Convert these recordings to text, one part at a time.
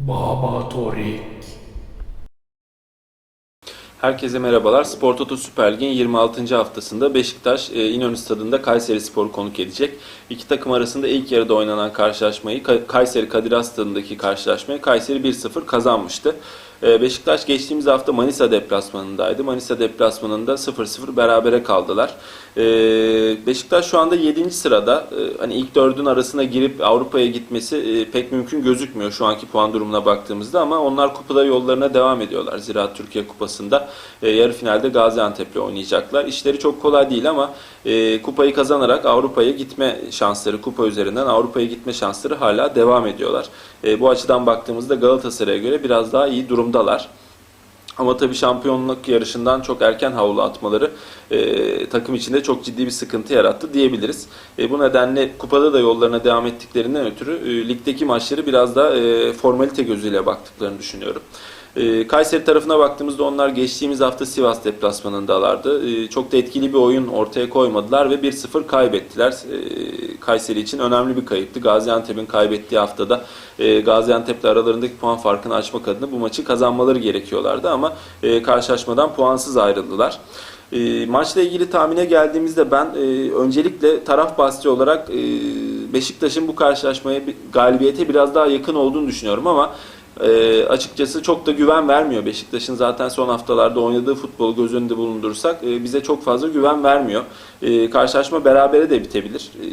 Baba Torik. Herkese merhabalar. Spor Toto Süper Lig'in 26. haftasında Beşiktaş e, İnönü Stadı'nda Kayseri Spor'u konuk edecek. İki takım arasında ilk yarıda oynanan karşılaşmayı Ka- Kayseri Kadir Has Stadı'ndaki karşılaşmayı Kayseri 1-0 kazanmıştı. E, Beşiktaş geçtiğimiz hafta Manisa deplasmanındaydı. Manisa deplasmanında 0-0 berabere kaldılar. E, Beşiktaş şu anda 7. sırada. Hani ilk dördün arasına girip Avrupa'ya gitmesi pek mümkün gözükmüyor şu anki puan durumuna baktığımızda ama onlar kupada yollarına devam ediyorlar. Zira Türkiye Kupası'nda e, yarı finalde Gaziantep'le oynayacaklar. İşleri çok kolay değil ama e, kupayı kazanarak Avrupa'ya gitme şansları, kupa üzerinden Avrupa'ya gitme şansları hala devam ediyorlar. E, bu açıdan baktığımızda Galatasaray'a göre biraz daha iyi durumdalar. Ama tabii şampiyonluk yarışından çok erken havlu atmaları e, takım içinde çok ciddi bir sıkıntı yarattı diyebiliriz. E, bu nedenle kupada da yollarına devam ettiklerinden ötürü e, ligdeki maçları biraz da e, formalite gözüyle baktıklarını düşünüyorum. E, Kayseri tarafına baktığımızda onlar geçtiğimiz hafta Sivas deplasmanındalardı. E, çok da etkili bir oyun ortaya koymadılar ve 1-0 kaybettiler. E, Kayseri için önemli bir kayıptı. Gaziantep'in kaybettiği haftada e, Gaziantep'le aralarındaki puan farkını açmak adına bu maçı kazanmaları gerekiyorlardı ama e, karşılaşmadan puansız ayrıldılar. E, maçla ilgili tahmine geldiğimizde ben öncelikle taraf bahsi olarak Beşiktaş'ın bu karşılaşmaya galibiyete biraz daha yakın olduğunu düşünüyorum ama e, açıkçası çok da güven vermiyor. Beşiktaş'ın zaten son haftalarda oynadığı futbolu göz önünde bulundurursak e, bize çok fazla güven vermiyor. E, karşılaşma berabere de bitebilir. E,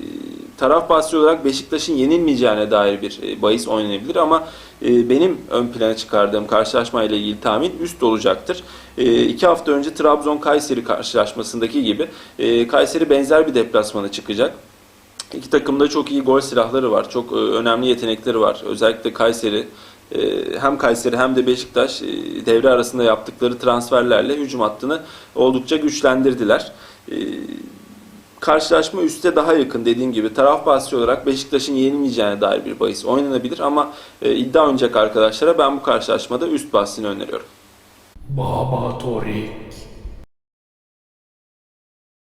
taraf bahsi olarak Beşiktaş'ın yenilmeyeceğine dair bir e, bahis oynanabilir ama e, benim ön plana çıkardığım karşılaşma ile ilgili tahmin üst olacaktır. E, iki hafta önce Trabzon-Kayseri karşılaşmasındaki gibi e, Kayseri benzer bir deplasmana çıkacak. İki takımda çok iyi gol silahları var. Çok e, önemli yetenekleri var. Özellikle Kayseri hem Kayseri hem de Beşiktaş e, devre arasında yaptıkları transferlerle hücum hattını oldukça güçlendirdiler. E, Karşılaşma üste daha yakın dediğim gibi taraf bahsi olarak Beşiktaş'ın yenilmeyeceğine dair bir bahis oynanabilir ama e, iddia oynayacak arkadaşlara ben bu karşılaşmada üst bahsini öneriyorum. Baba Torik.